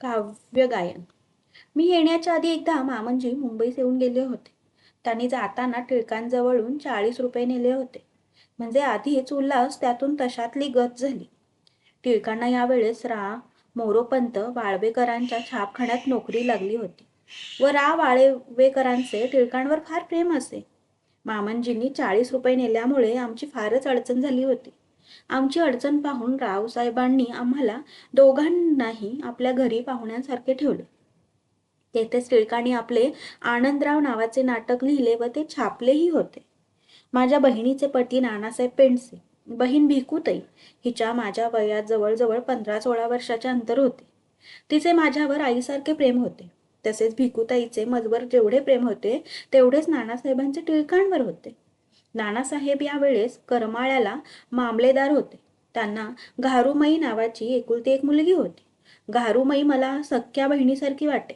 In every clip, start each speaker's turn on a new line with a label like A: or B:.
A: काव्य गायन मी येण्याच्या आधी एकदा मामनजी मुंबईस येऊन गेले होते. त्यांनी जाताना टिळकांजवळून चाळीस रुपये नेले होते. म्हणजे आधीच उल्हास त्यातून तशातली गत झाली. टिळकांना यावेळेस रा. मोरोपंत वाळवेकरांच्या छापखान्यात नोकरी लागली होती व रा. वाळवेकरांचे टिळकांवर फार प्रेम असे. मामनजींनी चाळीस रुपये नेल्यामुळे आमची फारच अडचण झाली होती. आमची अडचण पाहून रावसाहेबांनी आम्हाला दोघांनाही आपल्या घरी पाहुण्यांसारखे ठेवले. तेथेच टिळकांनी आपले आनंदराव नावाचे नाटक लिहिले व ते छापलेही होते. माझ्या बहिणीचे पती नानासाहेब पेंडसे बहीण भिकूताई हिच्या माझ्या वयात जवळजवळ पंधरा सोळा वर्षाचे अंतर होते. तिचे माझ्यावर आईसारखे प्रेम होते. तसेच भिकूताईचे मजवर जेवढे प्रेम होते तेवढेच नानासाहेबांचे टिळकांवर होते. नानासाहेब यावेळेस करमाळ्याला मामलेदार होते. त्यांना घारुमाई नावाची एकुलती एक मुलगी होती. घारुमाई मला सख्या बहिणीसारखी वाटे.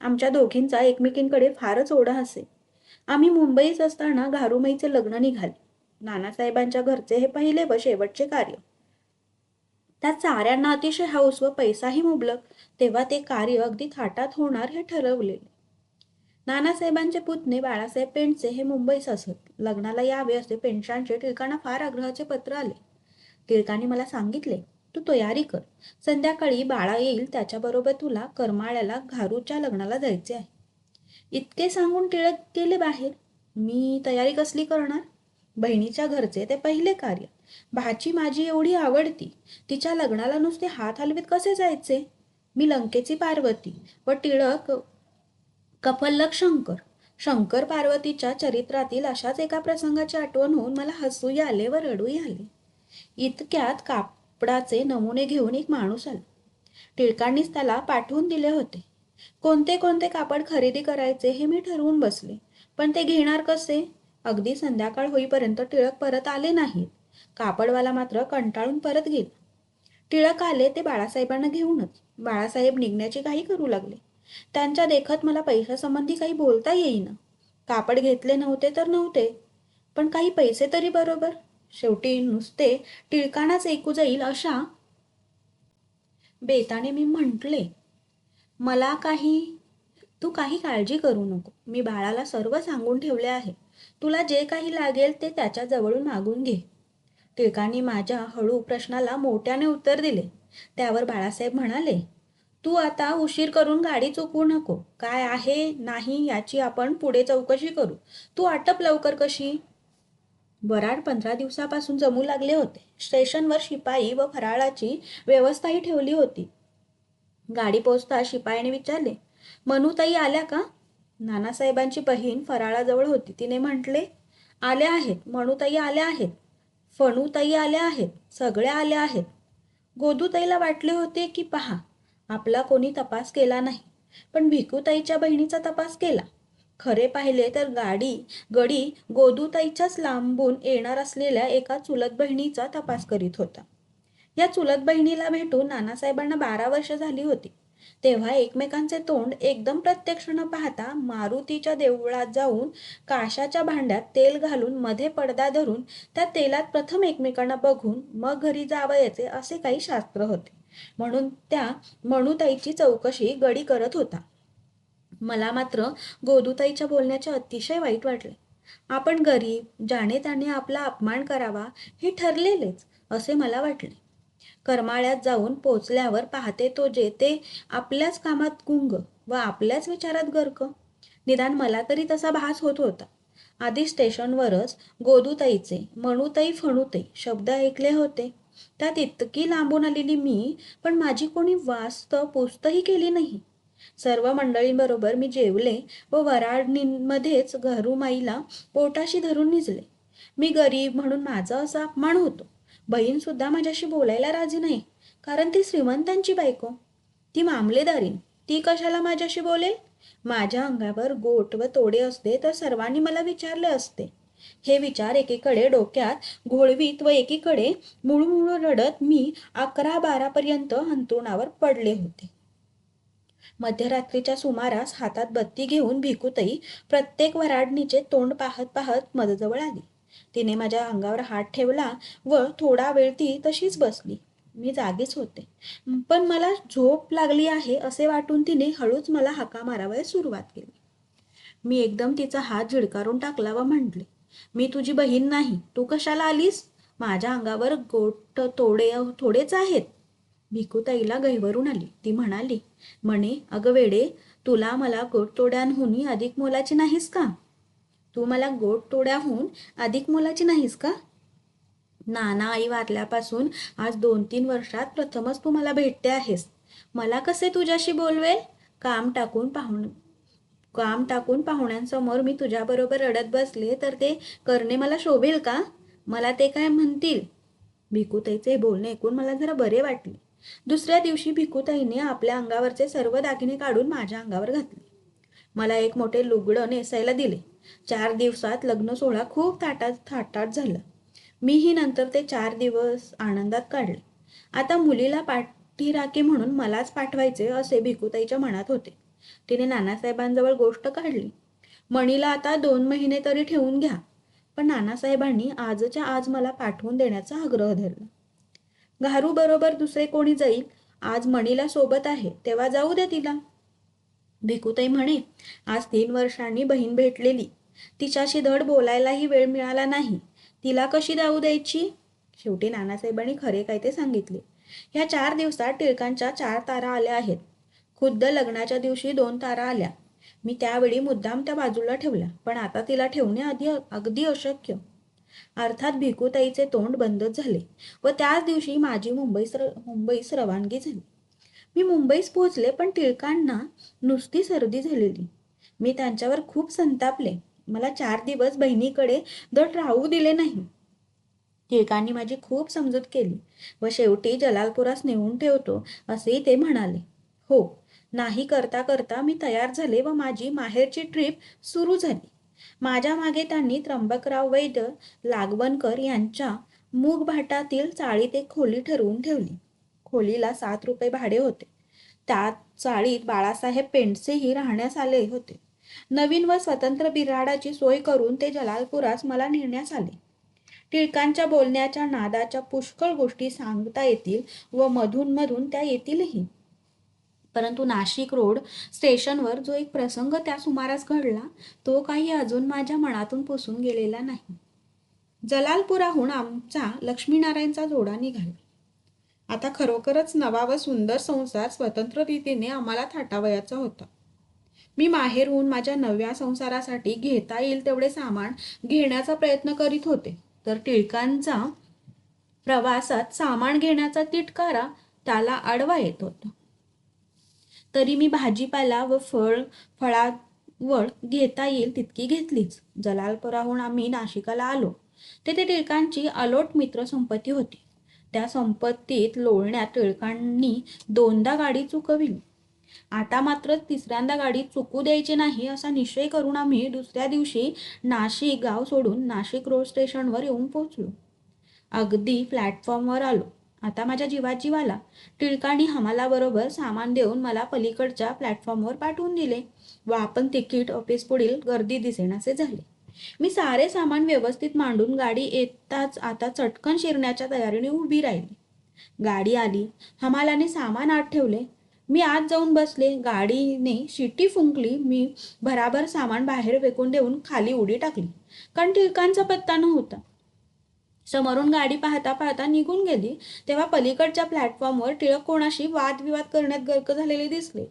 A: आमच्या दोघींचा एकमेकींकडे फारच ओढा असे. आम्ही मुंबईत असताना घारुमाईचे लग्न निघाले. नानासाहेबांच्या घरचे हे पहिले व शेवटचे कार्य. त्या चाऱ्यांना अतिशय हौस व पैसाही मुबलक. तेव्हा ते कार्य अगदी थाटात होणार हे ठरवलेले. नानासाहेबांचे पुतणे बाळासाहेब पेंडसे हे मुंबईस असत लग्नाला यावे असे पेंडशांचे टिळकांना फार आग्रहाचे पत्र आले. टिळकांनी मला सांगितले तू तयारी कर. संध्याकाळी बाळा येईल त्याच्याबरोबर तुला करमाळ्याला घारूच्या लग्नाला जायचे आहे. इतके सांगून टिळक गेले बाहेर. मी तयारी कसली करणार? बहिणीच्या घरचे ते पहिले कार्य. भाची माझी एवढी आवडती. तिच्या लग्नाला नुसते हात हलवीत कसे जायचे? मी लंकेची पार्वती व टिळक कफल्लक शंकर शंकर पार्वतीच्या चरित्रातील अशाच एका प्रसंगाची आठवण होऊन मला हसूही आले व रडूही आले इतक्यात कापडाचे नमुने घेऊन एक माणूस आला. टिळकांनीच त्याला पाठवून दिले होते. कोणते कोणते कापड खरेदी करायचे हे मी ठरवून बसले. पण ते घेणार कसे? अगदी संध्याकाळ होईपर्यंत टिळक परत आले नाहीत. कापडवाला मात्र कंटाळून परत गेला. टिळक आले ते बाळासाहेबांना घेऊनच. बाळासाहेब निघण्याची घाई करू लागले. त्यांच्या देखत मला पैशासंबंधी काही बोलता येईना. कापड घेतले नव्हते तर नव्हते पण काही पैसे तरी बरोबर. शेवटी नुसते टिळकाणाच ऐकू जाईल अशा. बेताने मी म्हटले मला काही तू काही काळजी करू नको. मी बाळाला सर्व सांगून ठेवले आहे. तुला जे काही लागेल ते त्याच्या जवळून मागून घे. टिळकांनी माझ्या हळू प्रश्नाला मोठ्याने उत्तर दिले. त्यावर बाळासाहेब म्हणाले तू आता उशीर करून गाडी चुकवू नको. काय आहे नाही याची आपण पुढे चौकशी करू. तू आटप लवकर कशी? वराड पंधरा दिवसापासून जमू लागले होते. स्टेशनवर शिपाई व फराळाची व्यवस्थाही ठेवली होती. गाडी पोचता शिपायाने विचारले मनुताई आल्या का? नानासाहेबांची बहीण फराळाजवळ होती. तिने म्हटले आल्या आहेत. मनुताई आल्या आहेत. फणूताई आल्या आहेत. सगळ्या आल्या आहेत. गोदूताईला वाटले होते की पहा आपला कोणी तपास केला नाही पण भिकूताईच्या बहिणीचा तपास केला. खरे पाहिले तर गाडी गडी गोदूताईच्याच लांबून येणार असलेल्या एका चुलत बहिणीचा तपास करीत होता. या चुलत बहिणीला भेटून नानासाहेबांना बारा वर्ष झाली होती. तेव्हा एकमेकांचे तोंड एकदम प्रत्यक्ष न पाहता मारुतीच्या देवळात जाऊन काशाच्या भांड्यात तेल घालून मध्ये पडदा धरून त्या तेलात प्रथम एकमेकांना बघून मग घरी जावयाचे असे काही शास्त्र होते. म्हणून त्या मणुताईची चौकशी गडी करत होता. मला मात्र गोदूताईच्या बोलण्याचे अतिशय वाईट वाटले. आपण गरीब जाणे त्याने आपला अपमान करावा हे ठरलेलेच असे मला वाटले. करमाळ्यात जाऊन पोचल्यावर पाहते तो जेते आपल्याच कामात गुंग व आपल्याच विचारात गर्क. निदान मला तरी तसा भास होत होता. आधी स्टेशनवरच गोदूताईचे मणुताई फणुताई शब्द ऐकले होते. त्यात इतकी लांबून आलेली मी पण माझी कोणी वास्त पुस्तही केली नाही. सर्व मंडळींबरोबर मी जेवले व वराडणींमध्येच घरुमाईला पोटाशी धरून निजले. मी गरीब म्हणून माझा असा अपमान होतो. बहीण सुद्धा माझ्याशी बोलायला राजी नाही कारण ती श्रीमंतांची बायको. ती मामलेदारीन ती कशाला माझ्याशी बोलेल? माझ्या अंगावर गोट व तोडे असते तर सर्वांनी मला विचारले असते. हे विचार एकीकडे डोक्यात घोळवीत व एकीकडे मुळमुळ रडत मी अकरा बारापर्यंत अंतरुणावर पडले होते. मध्यरात्रीच्या सुमारास हातात बत्ती घेऊन भिकूतही प्रत्येक वराडणीचे तोंड पाहत पाहत मजजवळ आली. तिने माझ्या अंगावर हात ठेवला व थोडा वेळ ती तशीच बसली. मी जागीच होते. पण मला झोप लागली आहे असे वाटून तिने हळूच मला हाका मारावयास सुरुवात केली. मी एकदम तिचा हात झिडकारून टाकला व म्हटले मी तुझी बहीण नाही. तू कशाला आलीस? माझ्या अंगावर गोट तोडे थोडेच आहेत. भिकूताईला गहिवरून आली. ती म्हणाली म्हणे अगं वेडे तुला मला गोट तोड्यांहून अधिक मोलाची नाहीस का? तू मला गोट तोड्याहून अधिक मोलाची नाहीस का? नाना आई वारल्यापासून आज दोन तीन वर्षात प्रथमच तू मला भेटते आहेस. मला कसे तुझ्याशी बोलवेल? काम टाकून पाहुण काम टाकून पाहुण्यांसमोर मी तुझ्याबरोबर रडत बसले तर ते करणे मला शोभेल का? मला ते काय म्हणतील? भिकूताईचे बोलणे ऐकून मला जरा बरे वाटले. दुसऱ्या दिवशी भिकूताईने आपल्या अंगावरचे सर्व दागिने काढून माझ्या अंगावर घातले. मला एक मोठे लुगडं नेसायला दिले. चार दिवसात लग्न सोहळा खूप थाटात थाटाट झाला. मीही नंतर ते चार दिवस आनंदात काढले. आता मुलीला पाठीराखे म्हणून मलाच पाठवायचे असे भिकूताईच्या मनात होते. तिने नानासाहेबांजवळ गोष्ट काढली. मणीला आता दोन महिने तरी ठेवून घ्या. पण नानासाहेबांनी आजच्या आज मला पाठवून देण्याचा आग्रह धरला. घारू बरोबर दुसरे कोणी जाईल आज मणीला सोबत आहे तेव्हा जाऊ द्या तिला. भिकूताई म्हणे आज तीन वर्षांनी बहीण भेटलेली. तिच्याशी धड बोलायलाही वेळ मिळाला नाही. तिला कशी जाऊ द्यायची? शेवटी नानासाहेबांनी खरे काय ते सांगितले. ह्या चार दिवसात टिळकांच्या चार तारा आल्या आहेत. खुद्द लग्नाच्या दिवशी दोन तारा आल्या. मी त्यावेळी मुद्दाम त्या बाजूला ठेवल्या पण आता तिला ठेवणे आधी अगदी अशक्य. अर्थात भिकूताईचे तोंड बंदच झाले व त्याच दिवशी माझी मुंबईस मुंबईस रवानगी झाली. मी मुंबईस पोहोचले पण टिळकांना नुसती सर्दी झालेली. मी त्यांच्यावर खूप संतापले. मला चार दिवस बहिणीकडे दट राहू दिले नाही. टिळकांनी माझी खूप समजूत केली व शेवटी जलालपुरास नेऊन ठेवतो असेही ते म्हणाले. हो नाही करता करता मी तयार झाले व माझी माहेरची ट्रिप सुरू झाली. माझ्या मागे त्यांनी त्र्यंबकराव वैद्य लागवणकर यांच्या मूग भाटातील चाळीत एक खोली ठरवून ठेवली. खोलीला सात रुपये भाडे होते. त्यात चाळीत बाळासाहेब पेंडसेही राहण्यास आले होते. नवीन व स्वतंत्र बिराडाची सोय करून ते जलालपुरास मला नेण्यास आले. टिळकांच्या बोलण्याच्या नादाच्या पुष्कळ गोष्टी सांगता येतील व मधून मधून त्या येतीलही. परंतु नाशिक रोड स्टेशनवर जो एक प्रसंग त्या सुमारास घडला तो काही अजून माझ्या मनातून पुसून गेलेला नाही. जलालपुराहून आमचा लक्ष्मीनारायणचा जोडा निघाला. आता खरोखरच नवा व सुंदर संसार स्वतंत्र रीतीने आम्हाला थाटावयाचा होता. मी माहेरहून माझ्या नव्या संसारासाठी घेता येईल तेवढे सामान घेण्याचा प्रयत्न करीत होते. तर टिळकांचा प्रवासात सामान घेण्याचा तिटकारा त्याला आडवा येत होता. तरी मी भाजीपाला व फळ फळावळ घेता येईल तितकी घेतलीच. जलालपुराहून आम्ही नाशिकाला आलो. तेथे टिळकांची अलोट मित्र संपत्ती होती. त्या संपत्तीत लोळण्यात टिळकांनी दोनदा गाडी चुकविली. आता मात्र तिसऱ्यांदा गाडी चुकू द्यायची नाही असा निश्चय करून आम्ही दुसऱ्या दिवशी नाशिक गाव सोडून नाशिक रोड स्टेशनवर येऊन पोहोचलो. अगदी प्लॅटफॉर्मवर आलो. आता माझ्या जीवात जीवाला टिळकांनी हमालाबरोबर सामान देऊन मला पलीकडच्या प्लॅटफॉर्मवर पाठवून दिले. व आपण तिकीट ऑफिस पुढील गर्दी दिसेनासे झाले. मी सारे सामान व्यवस्थित मांडून गाडी येताच आता चटकन शिरण्याच्या तयारीने उभी राहिली. गाडी आली. हमालाने सामान आत ठेवले. मी आत जाऊन बसले. गाडीने शिटी फुंकली. मी भराभर सामान बाहेर फेकून देऊन खाली उडी टाकली. कारण टिळकांचा पत्ता नव्हता. समोरून गाडी पाहता पाहता निघून गेली. तेव्हा पलीकडच्या प्लॅटफॉर्मवर टिळक कोणाशी वादविवाद करण्यात गर्क झालेले दिसले.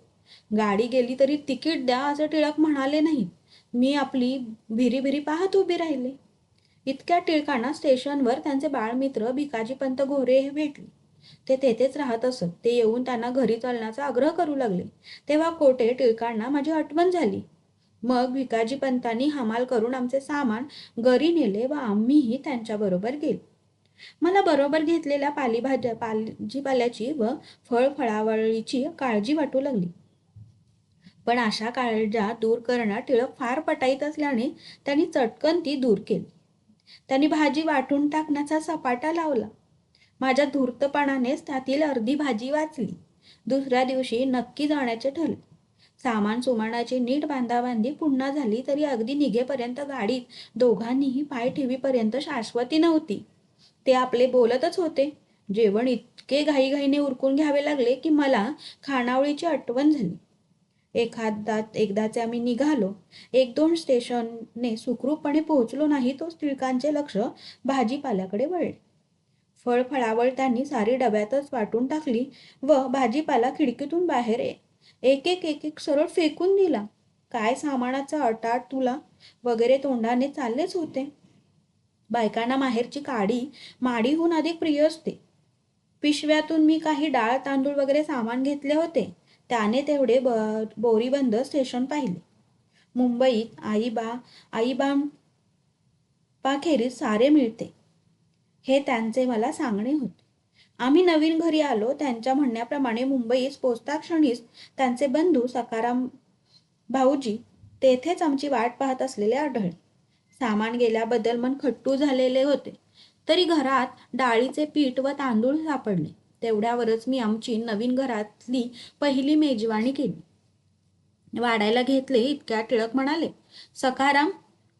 A: गाडी गेली तरी तिकीट द्या असं टिळक म्हणाले नाही. मी आपली भिरी भिरी पाहत उभी राहिले. इतक्या टिळकांना स्टेशनवर त्यांचे बाळमित्र भिकाजीपंत घोरे हे भेटले. ते तेथेच राहत असत. ते येऊन त्यांना घरी चालण्याचा आग्रह करू लागले. तेव्हा कोटे टिळकांना माझी आठवण झाली. मग भिकाजी पंतांनी हमाल करून आमचे सामान घरी नेले व आम्हीही त्यांच्याबरोबर गेलो. मला बरोबर घेतलेल्या पालीभाज्या पालजीपाल्याची व फळ फळावळीची काळजी वाटू लागली. पण अशा काळजा दूर करण्यात टिळक फार पटाईत असल्याने त्यांनी चटकन ती दूर केली. त्यांनी भाजी वाटून टाकण्याचा सपाटा लावला. माझ्या धूर्तपणानेच त्यातील अर्धी भाजी वाचली. दुसऱ्या दिवशी नक्की जाण्याचे ठरले. सामान सुमानाची नीट बांधाबांधी पुन्हा झाली तरी अगदी निघेपर्यंत गाडीत दोघांनीही पाय ठेवीपर्यंत शाश्वती नव्हती. ते आपले बोलतच होते. जेवण इतके घाईघाईने उरकून घ्यावे लागले की मला खानावळीची आठवण झाली. एखादा एकदाचे आम्ही निघालो. एक दोन स्टेशनने सुखरूपपणे पोहोचलो नाही तो टिळकांचे लक्ष भाजीपाल्याकडे वळले. फळ फळावळ त्यांनी सारी डब्यातच वाटून टाकली व भाजीपाला खिडकीतून बाहेर एक एक एक एक सरळ फेकून दिला. काय सामानाचा अटाट तुला? वगैरे तोंडाने चाललेच होते. बायकांना माहेरची काडी माडीहून अधिक प्रिय असते. पिशव्यातून मी काही डाळ तांदूळ वगैरे सामान घेतले होते. त्याने तेवढे ब बोरीबंद स्टेशन पाहिले. मुंबईत आईबा आईबा पाखेरीत सारे मिळते. हे त्यांचे मला सांगणे होते. आम्ही नवीन घरी आलो त्यांच्या म्हणण्याप्रमाणे मुंबईस पोचता क्षणीच त्यांचे बंधू सकाराम भाऊजी तेथेच आमची वाट पाहत असलेले आढळले. सामान गेल्याबद्दल मन खट्टू झालेले होते. तरी घरात डाळीचे पीठ व तांदूळ सापडले. तेवढ्यावरच मी आमची नवीन घरातली पहिली मेजवानी केली. वाढायला घेतले इतक्या टिळक म्हणाले सकाराम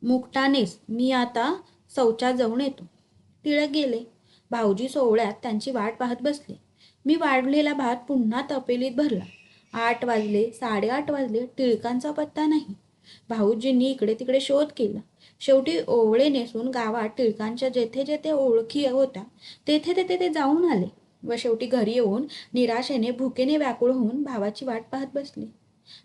A: मुकटानेस मी आता शौचात जाऊन येतो. टिळक गेले. भाऊजी सोहळ्यात त्यांची वाट पाहत बसले. मी वाढलेला भात पुन्हा तपेलीत भरला. आठ वाजले साडेआठ वाजले टिळकांचा पत्ता नाही. भाऊजींनी इकडे तिकडे शोध केला. शेवटी ओवळे नेसून गावात टिळकांच्या जेथे जेथे ओळखी होत्या तेथे तेथे ते जाऊन आले व शेवटी घरी येऊन निराशेने भुकेने व्याकुळ होऊन भावाची वाट पाहत बसले.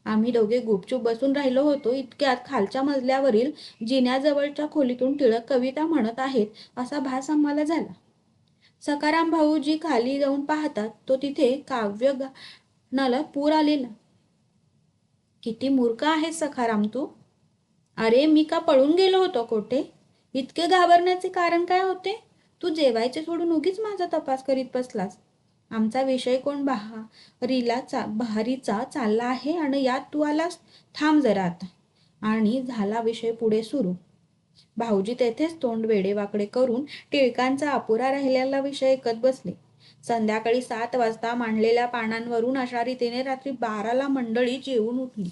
A: आम्ही दोघे गुपचूप बसून राहिलो होतो इतक्यात खालच्या मजल्यावरील जिन्याजवळच्या खोलीतून टिळक कविता म्हणत आहेत असा भास आम्हाला झाला. सकाराम भाऊजी खाली जाऊन पाहतात तो तिथे काव्य गानाला पूर आलेला. किती मूर्ख आहे सखाराम तू. अरे मी का पळून गेलो होतो कोठे? इतके घाबरण्याचे कारण काय होते? तू जेवायचे सोडून उगीच माझा तपास करीत बसलास. आमचा विषय कोण बहारीला चा बहारीचा चालला आहे आणि यात तू आलास. थांब जरा आता. आणि झाला विषय पुढे सुरू. भाऊजी तेथेच तोंड वेडेवाकडे करून टिळकांचा अपुरा राहिलेला विषय ऐकत बसले. संध्याकाळी सात वाजता मांडलेल्या पानांवरून अशा रीतीने रात्री बाराला मंडळी जेवून उठली.